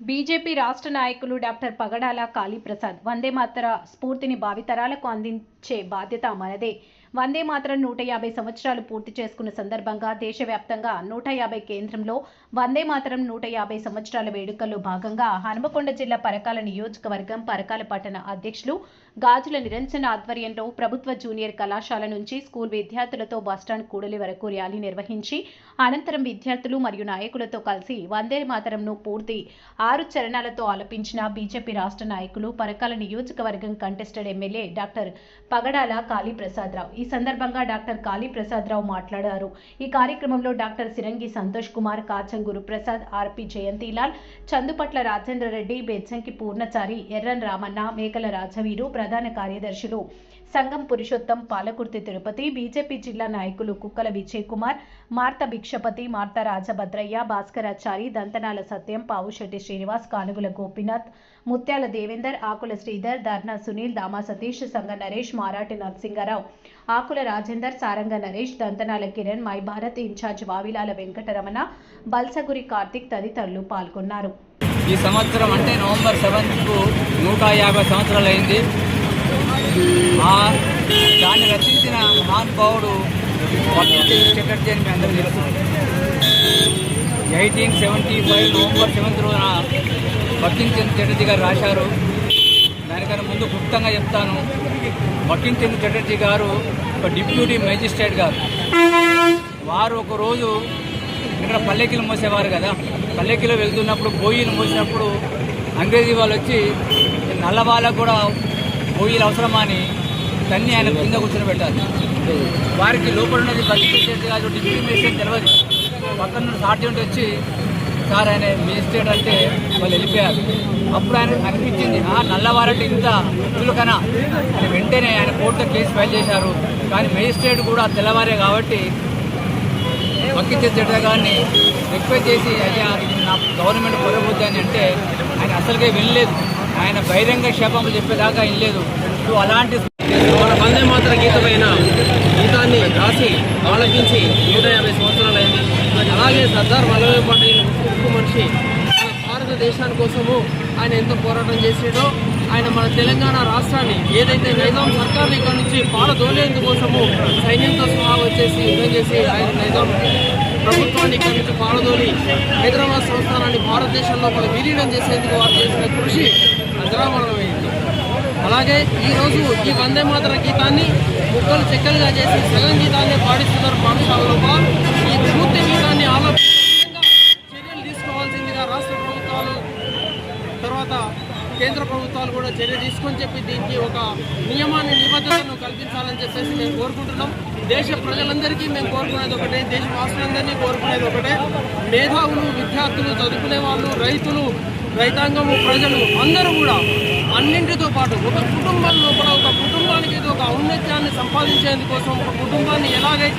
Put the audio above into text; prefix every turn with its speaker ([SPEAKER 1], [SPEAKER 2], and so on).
[SPEAKER 1] BJP రాష్ట్ర నాయకులు doctor పగడాల కాళీప్రసాద్ వందే మాతర స్ఫూర్తిని భావితరాలకు అందించే బాధ్యత మనదే. వందే మాతరం నూట యాభై సంవత్సరాలు పూర్తి చేసుకున్న సందర్భంగా దేశవ్యాప్తంగా నూట యాభై కేంద్రంలో వందే మాతరం నూట యాభై సంవత్సరాల వేడుకల్లో భాగంగా హనుమకొండ జిల్లా పరకాల నియోజకవర్గం పరకాల పట్టణ అధ్యక్షులు గాజుల నిరంజన ఆధ్వర్యంలో ప్రభుత్వ జూనియర్ కళాశాల నుంచి స్కూల్ విద్యార్థులతో బస్టాండ్ కూడలి వరకు ర్యాలీ నిర్వహించి అనంతరం విద్యార్థులు మరియు నాయకులతో కలిసి వందే మాతరంను పూర్తి ఆరు చరణాలతో ఆలపించిన బీజేపీ రాష్ట్ర నాయకులు పరకాల నియోజకవర్గం contested MLA doctor Pagadala Kaliprasadarao. ఈ సందర్భంగా డాక్టర్ కాళీప్రసాదరావు మాట్లాడారు. ఈ కార్యక్రమంలో doctor Sirangi Santhosh Kumar Kacham Guruprasad R P Jayanthilal Chandupatla Rajendra Reddy Bejjanki Purnachari Erran Ramanna Mekala Rajaveeru ప్రధాన కార్యదర్శులు సంఘం పురుషోత్తం పాలకుర్తి తిరుపతి బీజేపీ జిల్లా నాయకులు Kukkala Vijay Kumar Martha Bhikshapathi Martha Rajabhadraiah Bhaskarachari Danthanala Satyam Pavushetti Srinivas Kanugula Gopinath Mutyala Devender Akula Sridhar Dharna Sunil Dama Satish Sanga Naresh Marati Narasingarao Akula Rajender Saranga Naresh Dantanala Kiran my Bharat in charge Vavilala Venkataramana Balsaguri Karthik తదితరులు పాల్గొన్నారు.
[SPEAKER 2] ఈ సంవత్సరం అంటే November సెవెంత్కు నూట యాభై సంవత్సరాలు అయింది దాన్ని రచించిన మహానుభావుడు చటర్జీ అని మీ అందరికీ తెలుసు. Eighteen seventy five November seventh రోజున వకీల్ చటర్జీ గారు రాశారు. దానికన్నా ముందు క్లుప్తంగా చెప్తాను. వకీల్ చటర్జీ గారు ఒక డిప్యూటీ మేజిస్ట్రేట్ గారు. వారు ఒకరోజు ఇక్కడ పల్లెకిలు మోసేవారు కదా. పల్లెకిలో వెళ్తున్నప్పుడు బోయిలు మోసినప్పుడు అంగ్రేజీ వాళ్ళు వచ్చి నల్ల వాళ్ళకు కూడా బోయిలు అవసరమా అని తన్ని ఆయన కింద కూర్చొని పెట్టాలి వారికి లోపల ఉన్నది బతికేసేది కాదు డిప్యూటీ మేజిస్ట్రేట్ తెలియదు పక్కన నుండి సార్జెంట్ వచ్చి సార్ ఆయన మేజిస్ట్రేట్ అంటే వాళ్ళు వెళ్ళిపోయారు. అప్పుడు ఆయన అనిపించింది ఆ నల్లవారంటే ఇంత చులకనా. అని వెంటనే ఆయన కోర్టులో కేసు ఫైల్ చేశారు. కానీ మేజిస్ట్రేట్ కూడా తెల్లవారే కాబట్టి వకీల్ చెడ్డ రిక్వెస్ట్ చేసి అయ్యా నా గవర్నమెంట్ కొరబోద్ది అని అంటే ఆయన అసలుగా వెళ్ళలేదు ఆయన బహిరంగ క్షేపములు చెప్పేదాకా వినలేదు సో అలాంటి
[SPEAKER 3] మన వందే మాతర గీతమైన గీతాన్ని రాసి ఆలపించి నూట యాభై సంవత్సరాలైంది అలాగే సర్దార్ వల్లభాయ్ పటేల్ ఉక్కు మనిషి భారతదేశాని కోసము ఆయన ఎంతో పోరాటం చేసాడో ఆయన మన తెలంగాణ రాష్ట్రాన్ని ఏదైతే నైజాం సర్కార్ ఇక్కడ నుంచి పాలదోలేందుకోసము సైన్యంతో సహా వచ్చేసి యుద్ధం చేసి ఆయన నైజాం ప్రభుత్వాన్ని ఇక్కడ నుంచి పాలదోలి హైదరాబాద్ సంస్థానాన్ని భారతదేశంలో మన విలీనం చేసేందుకు వారు చేసిన కృషి అజరామరణమైంది అలాగే ఈరోజు ఈ వందే మాతర గీతాన్ని ముక్కలు చెక్కలుగా చేసి సగం గీతాన్ని పాడిస్తున్నారు పాఠశాలలో ఈ పూర్తి గీతాన్ని ఆలోచించగా చర్యలు తీసుకోవాల్సిందిగా రాష్ట్ర ప్రభుత్వాలు తర్వాత కేంద్ర ప్రభుత్వాలు కూడా చర్య తీసుకొని చెప్పి దీనికి ఒక నియమాన్ని నిబద్ధతను కల్పించాలని చెప్పేసి మేము కోరుకుంటున్నాం. దేశ ప్రజలందరికీ మేము కోరుకునేది ఒకటే దేశ వాసులందరినీ కోరుకునేది ఒకటే. మేధావులు విద్యార్థులు చదువుకునే వాళ్ళు రైతులు రైతాంగము ప్రజలు అందరూ కూడా అన్నింటితో పాటు ఒక కుటుంబం లోపల ఒక కుటుంబానికి ఒక ఔన్నత్యాన్ని సంపాదించేందుకోసం ఒక కుటుంబాన్ని ఎలాగైతే